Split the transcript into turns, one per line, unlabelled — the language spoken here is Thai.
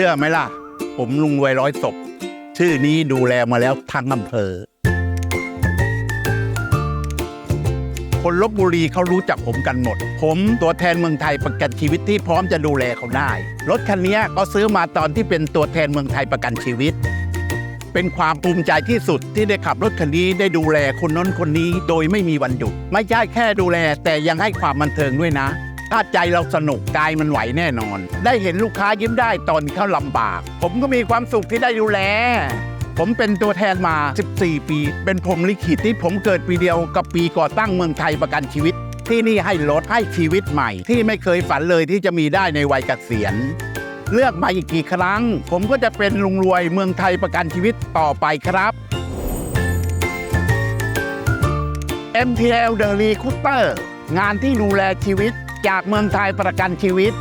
ชื่อไหมล่ะ ผมลุงรวยร้อยศพชื่อนี้ดูแลมาแล้วทั้งอำเภอ คนลบบุรีเขารู้จักผมกันหมด ผมตัวแทนเมืองไทยประกันชีวิตที่พร้อมจะดูแลเขาได้ รถคันนี้ก็ซื้อมาตอนที่เป็นตัวแทนเมืองไทยประกันชีวิต เป็นความภูมิใจที่สุดที่ได้ขับรถคันนี้ได้ดูแลคนน้นคนนี้โดยไม่มีวันหยุด ไม่ใช่แค่ดูแลแต่ยังให้ความบันเทิงด้วยนะ ถ้าใจเราสนุกกายมันไหวแน่นอน ได้เห็นลูกค้ายิ้มได้ตอนเขาลำบาก ผมก็มีความสุขที่ได้ดูแล ผมเป็นตัวแทนมา 14 ปี เป็นผมลิขิตที่ผมเกิดปีเดียวกับปีก่อตั้งเมืองไทยประกันชีวิต ที่นี่ให้รถให้ชีวิตใหม่ ที่ไม่เคยฝันเลยที่จะมีได้ในวัยเกษียณเลือกมาอีกกี่ครั้ง ผมก็จะเป็นลุงรวยเมืองไทยประกันชีวิตต่อไปครับ MTL The Recruiter งานที่ดูแลชีวิต จากเมืองไทยประกันชีวิต